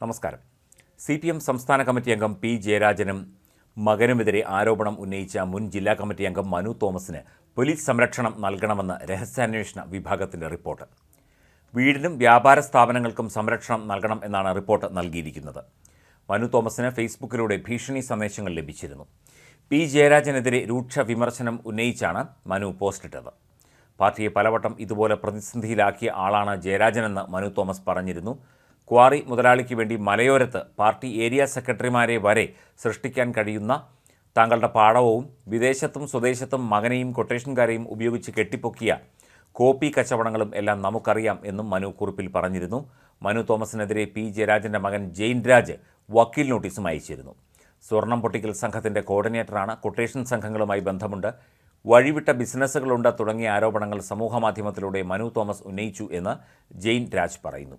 നമസ്കാരം. C P M സംസ്ഥാന committee അംഗം പി ജയരാജനും മകനുമെതിരെ ആരോപണം ഉന്നയിച്ച മുൻ ജില്ലാ കമ്മിറ്റി അംഗം മനു തോമസിന് പോലീസ് സംരക്ഷണം നൽകണമെന്ന് രഹസ്യാന്വേഷണ വിഭാഗത്തിന്റെ റിപ്പോർട്ട്. വീടിനും വ്യാപാര സ്ഥാപനങ്ങൾക്കും സംരക്ഷണം നൽകണം എന്നാണ് റിപ്പോർട്ട് നൽകിയിരിക്കുന്നത്. മനു തോമസിന് ഫേസ്ബുക്കിലൂടെ ഭീഷണി സന്ദേശങ്ങൾ ലഭിച്ചിരുന്നു. പി ജയരാജനെതിരെ രൂക്ഷ വിമർശനം ഉന്നയിച്ചാണ് മനു പോസ്റ്റിട്ടത്. പാർട്ടിയെ പലവട്ടം ഇതുപോലെ പ്രതിസന്ധിയിലാക്കിയ ആളാണ് ജയരാജനെന്ന് മനു തോമസ് പറഞ്ഞിരുന്നു. ക്വാറി മുതലാളിക്ക് വേണ്ടി മലയോരത്ത് പാർട്ടി ഏരിയ സെക്രട്ടറിമാരെ വരെ സൃഷ്ടിക്കാൻ കഴിയുന്ന താങ്കളുടെ പാടവവും വിദേശത്തും സ്വദേശത്തും മകനെയും കൊട്ടേഷൻകാരെയും ഉപയോഗിച്ച് കെട്ടിപ്പൊക്കിയ കോപ്പി കച്ചവടങ്ങളും എല്ലാം നമുക്കറിയാം എന്നും മനു കുറിപ്പിൽ പറഞ്ഞിരുന്നു. മനു തോമസിനെതിരെ പി. ജയരാജന്റെ മകൻ ജെയിൻ രാജ് വക്കീൽ നോട്ടീസും അയച്ചിരുന്നു. സ്വർണം പൊട്ടിക്കൽ സംഘത്തിന്റെ കോർഡിനേറ്ററാണ്. കൊട്ടേഷൻ സംഘങ്ങളുമായി ബന്ധമുണ്ട്. വഴിവിട്ട ബിസിനസ്സുകളുണ്ട് തുടങ്ങിയ ആരോപണങ്ങൾ സമൂഹമാധ്യമത്തിലൂടെ മനു തോമസ് ഉന്നയിച്ചു എന്ന് ജെയിൻ രാജ് പറയുന്നു.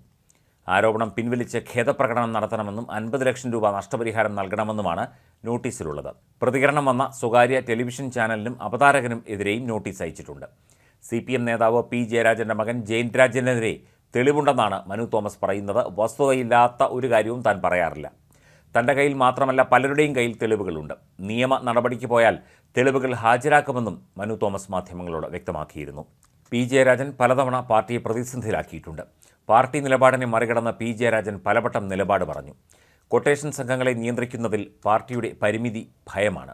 ആരോപണം പിൻവലിച്ച് ഖേദപ്രകടനം നടത്തണമെന്നും അൻപത് ലക്ഷം രൂപ നഷ്ടപരിഹാരം നൽകണമെന്നുമാണ് നോട്ടീസിലുള്ളത്. പ്രതികരണം വന്ന സ്വകാര്യ ടെലിവിഷൻ ചാനലിനും അവതാരകനും എതിരെയും നോട്ടീസ് അയച്ചിട്ടുണ്ട്. സി പി എം നേതാവ് പി ജയരാജന്റെ മകൻ ജയൻ തെളിവുണ്ടെന്നാണ് മനു തോമസ് പറയുന്നത്. വസ്തുതയില്ലാത്ത ഒരു കാര്യവും താൻ പറയാറില്ല. തന്റെ കയ്യിൽ മാത്രമല്ല പലരുടെയും കയ്യിൽ തെളിവുകളുണ്ട്. നിയമ നടപടിക്ക് പോയാൽ തെളിവുകൾ ഹാജരാക്കുമെന്നും മനു തോമസ് മാധ്യമങ്ങളോട് വ്യക്തമാക്കിയിരുന്നു. പി ജയരാജൻ പലതവണ പാർട്ടിയെ പ്രതിസന്ധിയിലാക്കിയിട്ടുണ്ട്. പാർട്ടി നിലപാടിനെ മറികടന്ന പി ജയരാജൻ പലവട്ടം നിലപാട് പറഞ്ഞു. കൊട്ടേഷൻ സംഘങ്ങളെ നിയന്ത്രിക്കുന്നതിൽ പാർട്ടിയുടെ പരിമിതി ഭയമാണ്.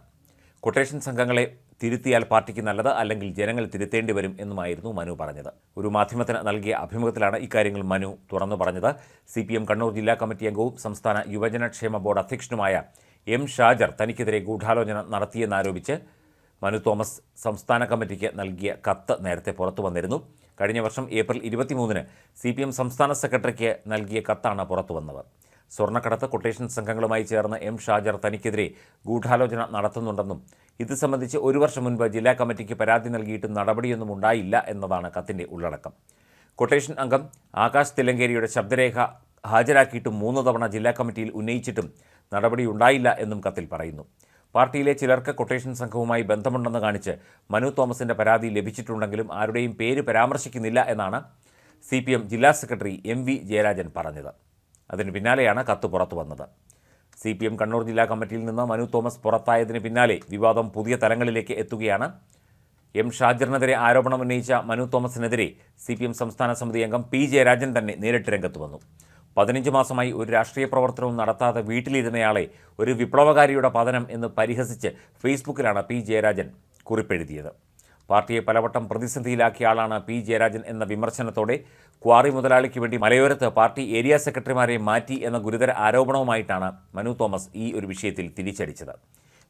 കൊട്ടേഷൻ സംഘങ്ങളെ തിരുത്തിയാൽ പാർട്ടിക്ക് നല്ലത് അല്ലെങ്കിൽ ജനങ്ങൾ തിരുത്തേണ്ടി വരും എന്നുമായിരുന്നു മനു പറഞ്ഞത്. ഒരു മാധ്യമത്തിന് നൽകിയ അഭിമുഖത്തിലാണ് ഇക്കാര്യങ്ങൾ മനു തുറന്നു പറഞ്ഞത്. സി പി എം കണ്ണൂർ ജില്ലാ കമ്മിറ്റി അംഗവും സംസ്ഥാന യുവജനക്ഷേമ ബോർഡ് അധ്യക്ഷനുമായ എം ഷാജർ തനിക്കെതിരെ ഗൂഢാലോചന നടത്തിയെന്നാരോപിച്ച് മനു തോമസ് സംസ്ഥാന കമ്മിറ്റിക്ക് നൽകിയ കത്ത് നേരത്തെ പുറത്തു വന്നിരുന്നു. കഴിഞ്ഞ വർഷം ഏപ്രിൽ ഇരുപത്തിമൂന്നിന് സി പി എം സംസ്ഥാന സെക്രട്ടറിക്ക് നൽകിയ കത്താണ് പുറത്തു വന്നത്. സ്വർണക്കടത്ത് കൊട്ടേഷൻ സംഘങ്ങളുമായി ചേർന്ന് എം ഷാജർ തനിക്കെതിരെ ഗൂഢാലോചന നടത്തുന്നുണ്ടെന്നും ഇത് സംബന്ധിച്ച് ഒരു വർഷം മുൻപ് ജില്ലാ കമ്മിറ്റിക്ക് പരാതി നൽകിയിട്ടും നടപടിയൊന്നും ഉണ്ടായില്ല എന്നതാണ് കത്തിന്റെ ഉള്ളടക്കം. കൊട്ടേഷൻ അംഗം ആകാശ് തില്ലങ്കേരിയുടെ ശബ്ദരേഖ ഹാജരാക്കിയിട്ടും മൂന്ന് തവണ ജില്ലാ കമ്മിറ്റിയിൽ ഉന്നയിച്ചിട്ടും നടപടിയുണ്ടായില്ല എന്നും കത്തിൽ പറയുന്നു. പാർട്ടിയിലെ ചിലർക്ക് കൊട്ടേഷൻ സംഘവുമായി ബന്ധമുണ്ടെന്ന് കാണിച്ച് മനു തോമസിന്റെ പരാതി ലഭിച്ചിട്ടുണ്ടെങ്കിലും ആരുടെയും പേര് പരാമർശിക്കുന്നില്ല എന്നാണ് സി പി എം ജില്ലാ സെക്രട്ടറി എം വി ജയരാജൻ പറഞ്ഞത്. അതിന് പിന്നാലെയാണ് കത്ത് പുറത്തു വന്നത്. സി പി എം കണ്ണൂർ ജില്ലാ കമ്മിറ്റിയിൽ നിന്ന് മനു തോമസ് പുറത്തായതിന് പിന്നാലെ വിവാദം പുതിയ തലങ്ങളിലേക്ക് എത്തുകയാണ്. എം ഷാജറിനെതിരെ ആരോപണം ഉന്നയിച്ച മനു തോമസിനെതിരെ സി പി എം സംസ്ഥാന സമിതി അംഗം പി ജയരാജൻ തന്നെ നേരിട്ട് രംഗത്ത് വന്നു. പതിനഞ്ച് മാസമായി ഒരു രാഷ്ട്രീയ പ്രവർത്തനവും നടത്താതെ വീട്ടിലിരുന്നയാളെ ഒരു വിപ്ലവകാരിയുടെ പതനം എന്ന് പരിഹസിച്ച് ഫേസ്ബുക്കിലാണ് പി ജയരാജൻ കുറിപ്പെഴുതിയത്. പാർട്ടിയെ പലവട്ടം പ്രതിസന്ധിയിലാക്കിയ ആളാണ് പി ജയരാജൻ എന്ന വിമർശനത്തോടെ ക്വാറി മുതലാളിക്ക് വേണ്ടി മലയോരത്ത് പാർട്ടി ഏരിയ സെക്രട്ടറിമാരെ മാറ്റി എന്ന ഗുരുതര ആരോപണവുമായിട്ടാണ് മനു തോമസ് ഈ ഒരു വിഷയത്തിൽ തിരിച്ചടിച്ചത്.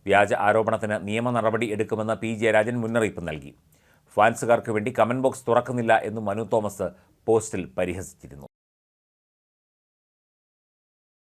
വ്യാജ ആരോപണത്തിന് നിയമ നടപടി എടുക്കുമെന്ന് പി ജയരാജൻ മുന്നറിയിപ്പ് നൽകി. ഫാൻസുകാർക്ക് വേണ്ടി കമന്റ് ബോക്സ് തുറക്കുന്നില്ല എന്ന് മനു തോമസ് പോസ്റ്റിൽ പരിഹസിച്ചിരുന്നു.